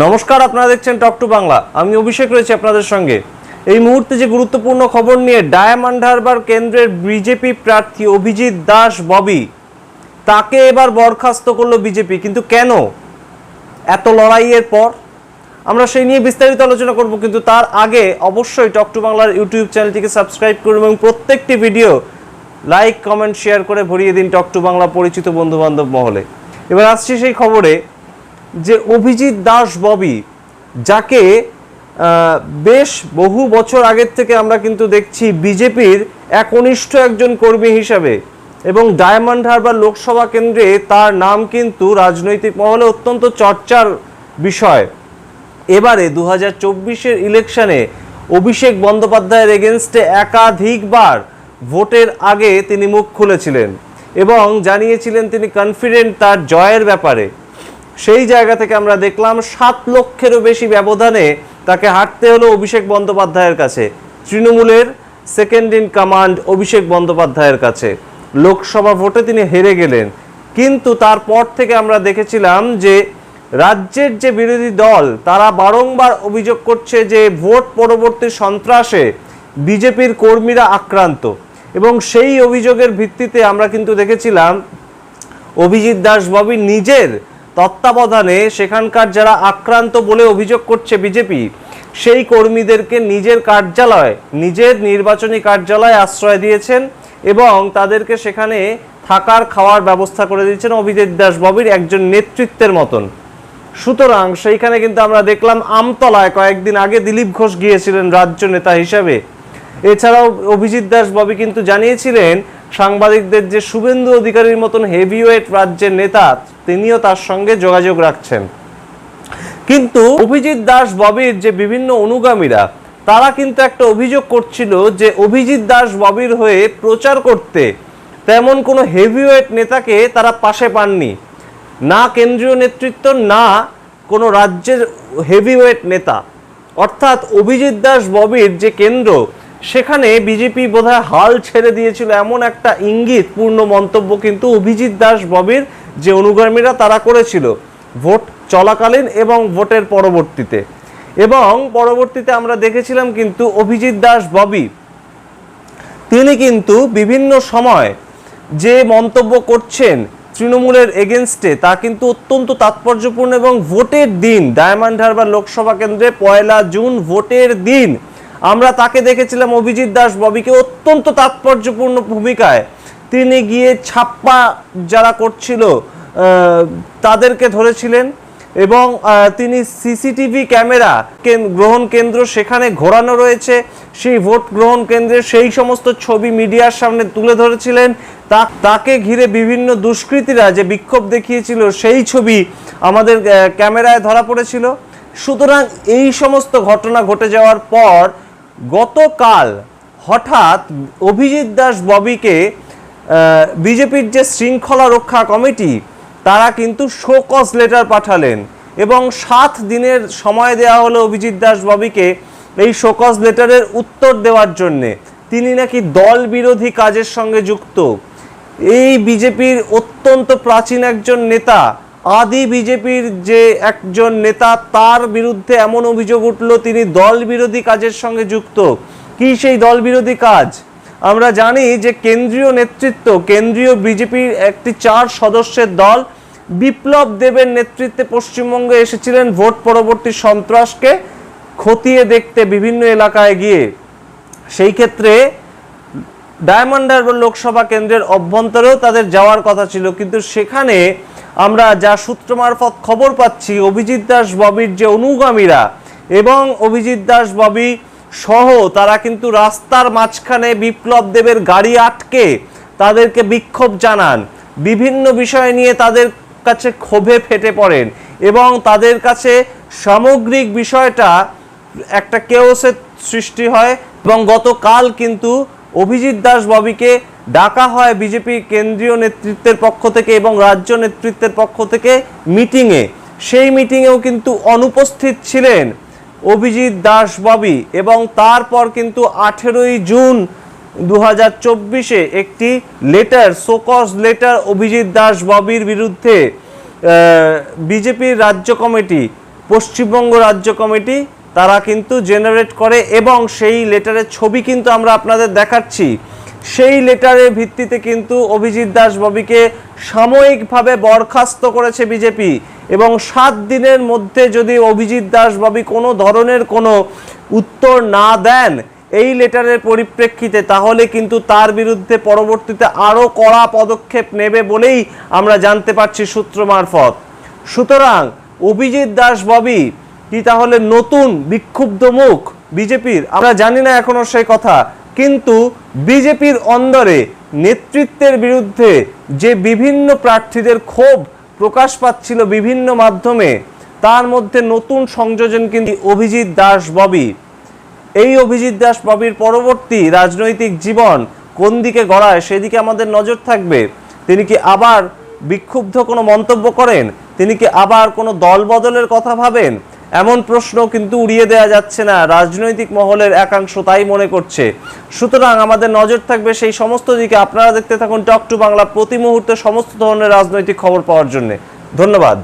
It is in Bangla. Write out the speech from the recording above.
নমস্কার, আপনারা দেখছেন টক টু বাংলা আমি অভিষেক রয়েছে আপনাদের সঙ্গে। এই মুহূর্তে যে গুরুত্বপূর্ণ খবর নিয়ে ডায়মন্ড হারবার কেন্দ্রের বিজেপি প্রার্থী অভিজিৎ দাস, ববি, তাকে এবার বরখাস্ত করল বিজেপি। কিন্তু কেন? এত লড়াইয়ের পর? আমরা সেই নিয়ে বিস্তারিত আলোচনা করব, কিন্তু তার আগে অবশ্যই টক টু বাংলার ইউটিউব চ্যানেলটিকে সাবস্ক্রাইব করুন এবং প্রত্যেকটি ভিডিও লাইক, কমেন্ট শেয়ার করে ভরিয়ে দিন টক টু বাংলা পরিচিত বন্ধু বান্ধব মহলে। এবার আসছি সেই খবরে। যে অভিজিৎ দাস ববি, যাকে বেশ বহু বছর আগের থেকে আমরা কিন্তু দেখছি বিজেপির একনিষ্ঠ একজন কর্মী হিসাবে এবং ডায়মন্ড হারবার লোকসভা কেন্দ্রে তার নাম কিন্তু রাজনৈতিক মহলে অত্যন্ত চর্চার বিষয়। এবারে দু হাজার চব্বিশের ইলেকশনে অভিষেক বন্দ্যোপাধ্যায়ের এগেনস্টে একাধিকবার ভোটের আগে তিনি মুখ খুলেছিলেন এবং জানিয়েছিলেন তিনি কনফিডেন্ট তার জয়ের ব্যাপারে। সেই জায়গা থেকে আমরা দেখলাম সাত লক্ষেরও বেশি ব্যবধানে তাকে হাঁটতে হলো অভিষেক বন্দ্যোপাধ্যায়ের কাছে। তৃণমূলের সেকেন্ড ইন কমান্ড অভিষেক বন্দ্যোপাধ্যায়ের কাছে। লোকসভা ভোটে তিনি হেরে গেলেন। কিন্তু তারপর থেকে আমরা দেখেছিলাম যে রাজ্যের যে বিরোধী দল, তারা বারংবার অভিযোগ করছে যে ভোট পরবর্তী সন্ত্রাসে বিজেপির কর্মীরা আক্রান্ত। এবং সেই অভিযোগের ভিত্তিতে আমরা কিন্তু দেখেছিলাম অভিজিৎ দাস ববি নিজের তত্ত্বাবধানে সেখানকার যারা আক্রান্ত বলে অভিযোগ করছে বিজেপি, সেই কর্মীদেরকে নিজের কার্যালয়, নিজের নির্বাচনী কার্যালয়ে আশ্রয় দিয়েছেন এবং তাদেরকে সেখানে থাকার, খাওয়ার ব্যবস্থা করে দিয়েছেন অভিজিৎ দাস ববির একজন নেতৃত্বের মতন। সুতরাং সেইখানে কিন্তু আমরা দেখলাম আমতলায় কয়েকদিন আগে দিলীপ ঘোষ গিয়েছিলেন রাজ্য নেতা হিসাবে। এছাড়াও অভিজিৎ দাস ববি কিন্তু জানিয়েছিলেন সাংবাদিকদের যে শুভেন্দু অধিকারীর মতন হেভিওয়েট রাজ্যের নেতা, তিনিও তার সঙ্গে যোগাযোগ রাখছেন। কিন্তু অভিজিৎ দাস, ববির যে বিভিন্ন অনুগামীরা, তারা কিন্তু একটা অভিযোগ করছিল যে অভিজিৎ দাস, ববির হয়ে প্রচার করতে তেমন কোনো হেভিওয়েট নেতাকে তারা পাশে পাননি। না কেন্দ্রীয় নেতৃত্ব, না কোনো রাজ্যের হেভিওয়েট নেতা। অর্থাৎ অভিজিৎ দাস, ববির যে কেন্দ্র সেখানে বিজেপি বোধহয় হাল ছেড়ে দিয়েছিল এমন একটা ইঙ্গিত পূর্ণ মন্তব্য কিন্তু অভিজিৎ দাস ববির যে অনুগামীরা তারা করেছিল। ভোট চলাকালীন এবং ভোটের পরবর্তীতে। এবং পরবর্তীতে আমরা দেখেছিলাম কিন্তু অভিজিৎ দাস ববি, তিনি কিন্তু বিভিন্ন সময় যে মন্তব্য করছেন তৃণমূলের এগেনস্টে, তা কিন্তু অত্যন্ত তাৎপর্যপূর্ণ এবং ভোটের দিন, ডায়মন্ড হারবার লোকসভা কেন্দ্রে পয়লা জুন ভোটের দিন আমরা তাকে দেখেছিলাম অভিজিৎ দাস ববিকে অত্যন্ত তাৎপর্যপূর্ণ ভূমিকায়। তিনি গিয়ে ছাপ্পা যারা করছিল তাদেরকে ধরেছিলেন এবং তিনি সিসিটিভি ক্যামেরা গ্রহণ কেন্দ্র সেখানে ঘোরানো রয়েছে। সেই ভোট গ্রহণ কেন্দ্রে সেই সমস্ত ছবি মিডিয়ার সামনে তুলে ধরেছিলেন। তা তাকে ঘিরে বিভিন্ন দুষ্কৃতীরা যে বিক্ষোভ দেখিয়েছিল, সেই ছবি আমাদের ক্যামেরায় ধরা পড়েছিল। সুতরাং এই সমস্ত ঘটনা ঘটে যাওয়ার পর গতকাল হঠাৎ অভিজিৎ দাস ববিকে বিজেপির যে শৃঙ্খলা রক্ষা কমিটি, তারা কিন্তু শোকজ লেটার পাঠালেন এবং সাত দিনের সময় দেওয়া হলো অভিজিৎ দাস ববিকে এই শোকজ লেটারের উত্তর দেওয়ার জন্যে। তিনি নাকি দল বিরোধী কাজের সঙ্গে যুক্ত। এই বিজেপির অত্যন্ত প্রাচীন একজন নেতা আদি বিজেপির যে একজন নেতা, তার বিরুদ্ধে এমন অভিযোগ উঠল, তিনি দল বিরোধী কাজের সঙ্গে যুক্ত। কি সেই দল বিরোধী কাজ? আমরা জানি যে কেন্দ্রীয় নেতৃত্ব, কেন্দ্রীয় বিজেপির একটি চার সদস্যের দল বিপ্লব দেবের নেতৃত্বে পশ্চিমবঙ্গে এসেছিলেন ভোট পরবর্তী সন্ত্রাসকে খতিয়ে দেখতে বিভিন্ন এলাকায় গিয়ে। সেই ক্ষেত্রে ডায়মন্ড হারবার লোকসভা কেন্দ্রের অভ্যন্তরেও তাদের যাওয়ার কথা ছিল, কিন্তু সেখানে আমরা যা সূত্র মারফত খবর পাচ্ছি, অভিজিৎ দাস ববির যে অনুগামীরা এবং অভিজিৎ দাস ববি সহ তারা কিন্তু রাস্তার মাঝখানে বিপ্লব দেবের গাড়ি আটকে তাদেরকে বিক্ষোভ জানান। বিভিন্ন বিষয় নিয়ে তাদের কাছে ক্ষোভে ফেটে পড়েন এবং তাদের কাছে সামগ্রিক বিষয়টা একটা কেওসের সৃষ্টি হয় এবং গতকাল কিন্তু অভিজিৎ দাস ববিকে ডাকা হয় বিজেপি কেন্দ্রীয় নেতৃত্বের পক্ষ থেকে এবং রাজ্য নেতৃত্বের পক্ষ থেকে মিটিংয়ে। সেই মিটিংয়েও কিন্তু অনুপস্থিত ছিলেন অভিজিৎ দাস ববি এবং তারপর কিন্তু আঠেরোই জুন দু হাজার চব্বিশে একটি letter show cause letter Abhijit Das ববির বিরুদ্ধে বিজেপির রাজ্য কমিটি, পশ্চিমবঙ্গ রাজ্য কমিটি, তারা কিন্তু জেনারেট করে এবং সেই লেটারের ছবি কিন্তু আমরা আপনাদের দেখাচ্ছি। সেই লেটারের ভিত্তিতে কিন্তু অভিজিৎ দাস ববিকে সাময়িকভাবে বরখাস্ত করেছে বিজেপি। এবং সাত দিনের মধ্যে যদি অভিজিৎ দাস ববি কোনো ধরনের কোনো উত্তর না দেন এই লেটারের পরিপ্রেক্ষিতে, তাহলে কিন্তু তার বিরুদ্ধে পরবর্তীতে আরও কড়া পদক্ষেপ নেবে বলেই আমরা জানতে পারছি সূত্র মারফত। সুতরাং অভিজিৎ দাস ববি কি তাহলে নতুন বিক্ষুব্ধ মুখ বিজেপির? আমরা জানি না এখনও সেই কথা। কিন্তু বিজেপির অন্দরে নেতৃত্বের বিরুদ্ধে যে বিভিন্ন প্রার্থীদের ক্ষোভ প্রকাশ পাচ্ছিল বিভিন্ন মাধ্যমে, তার মধ্যে নতুন সংযোজন কিন্তু অভিজিৎ দাস ববি। এই অভিজিৎ দাস ববির পরবর্তী রাজনৈতিক জীবন কোন দিকে গড়ায় সেদিকে আমাদের নজর থাকবে। তিনি কি আবার বিক্ষুব্ধ কোনো মন্তব্য করেন? তিনি কি আবার কোনো দল বদলের কথা ভাবেন? এমন প্রশ্ন কিন্তু উড়িয়ে দেয়া যাচ্ছে না। রাজনৈতিক মহলের একাংশ তাই মনে করছে। সুতরাং আমাদের নজর থাকবে সেই সমস্ত দিকে। আপনারা দেখতে থাকুন টক টু বাংলা প্রতি মুহূর্তে সমস্ত ধরনের রাজনৈতিক খবর পাওয়ার জন্য। ধন্যবাদ।